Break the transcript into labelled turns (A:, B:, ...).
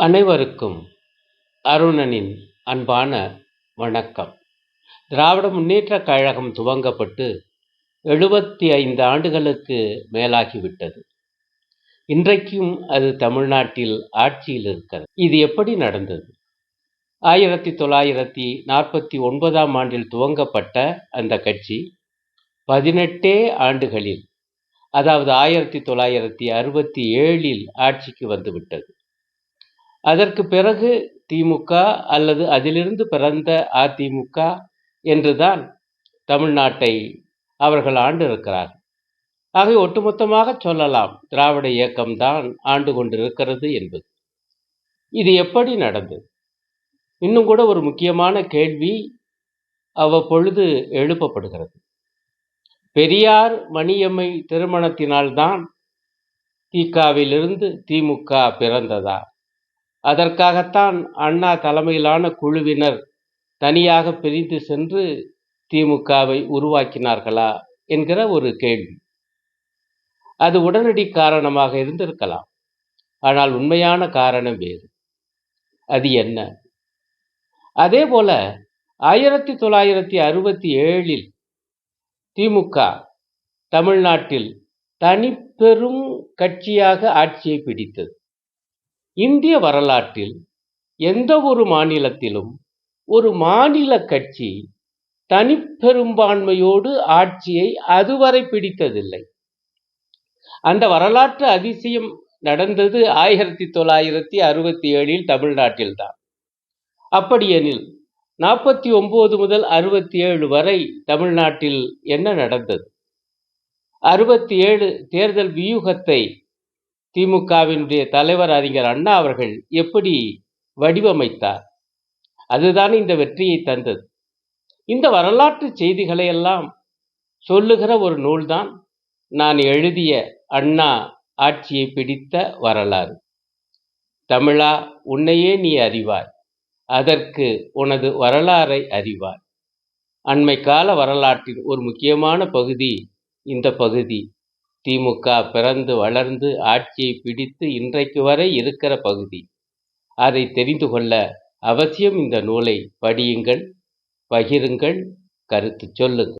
A: அனைவருக்கும் அருணனின் அன்பான வணக்கம். திராவிட முன்னேற்றக் கழகம் துவங்கப்பட்டு எழுபத்தி ஐந்து ஆண்டுகளுக்கு மேலாகிவிட்டது. இன்றைக்கும் அது தமிழ்நாட்டில் ஆட்சியில் இருக்கிறது. இது எப்படி நடந்தது? ஆயிரத்தி தொள்ளாயிரத்தி நாற்பத்தி ஒன்பதாம் ஆண்டில் துவங்கப்பட்ட அந்த கட்சி பதினெட்டே ஆண்டுகளில் அதாவது ஆயிரத்தி தொள்ளாயிரத்தி அறுபத்தி ஏழில் ஆட்சிக்கு வந்துவிட்டது. அதற்கு பிறகு திமுக அல்லது அதிலிருந்து பிறந்த அதிமுக என்றுதான் தமிழ்நாட்டை அவர்கள் ஆண்டு இருக்கிறார் ஆகவே ஒட்டுமொத்தமாக சொல்லலாம் திராவிட இயக்கம்தான் ஆண்டு கொண்டிருக்கிறது என்பது. இது எப்படி நடந்தது? இன்னும் கூட ஒரு முக்கியமான கேள்வி அவ்வப்பொழுது எழுப்பப்படுகிறது. பெரியார் மணியம்மை திருமணத்தினால்தான் திகாவிலிருந்து திமுக பிறந்ததா? அதற்காகத்தான் அண்ணா தலைமையிலான குழுவினர் தனியாக பிரிந்து சென்று திமுகவை உருவாக்கினார்களா என்கிற ஒரு கேள்வி. அது உடனடி காரணமாக இருந்திருக்கலாம். ஆனால் உண்மையான காரணம் வேறு. அது என்ன? அதே போல ஆயிரத்தி தொள்ளாயிரத்தி அறுபத்தி ஏழில் திமுக தமிழ்நாட்டில் தனிப்பெரும் கட்சியாக ஆட்சியை பிடித்தது. இந்திய வரலாற்றில் எந்த ஒரு மாநிலத்திலும் ஒரு மாநில கட்சி தனிப்பெரும்பான்மையோடு ஆட்சியை அதுவரை பிடித்ததில்லை. அந்த வரலாற்று அதிசயம் நடந்தது ஆயிரத்தி தொள்ளாயிரத்தி அறுபத்தி ஏழில் தமிழ்நாட்டில்தான் அப்படியெனில் நாற்பத்தி ஒன்பது முதல் அறுபத்தி ஏழு வரை தமிழ்நாட்டில் என்ன நடந்தது? அறுபத்தி ஏழு தேர்தல் வியூகத்தை திமுகவினுடைய தலைவர் அறிஞர் அண்ணா அவர்கள் எப்படி வடிவமைத்தார்? அதுதான் இந்த வெற்றியை தந்தது. இந்த வரலாற்று செய்திகளை எல்லாம் சொல்லுகிற ஒரு நூல்தான் நான் எழுதிய அண்ணா ஆட்சியை பிடித்த வரலாறு. தமிழா உன்னையே நீ அறிவாய். அதற்கு உனது வரலாறை அறிவாய். அண்மை கால வரலாற்றின் ஒரு முக்கியமான பகுதி இந்த பகுதி. திமுக பிறந்து வளர்ந்து ஆட்சியை பிடித்து இன்றைக்கு வரை இருக்கிற பகுதி. அதை தெரிந்து கொள்ள அவசியம் இந்த நூலை படியுங்கள் பகிருங்கள் கருத்து சொல்லுங்கள்.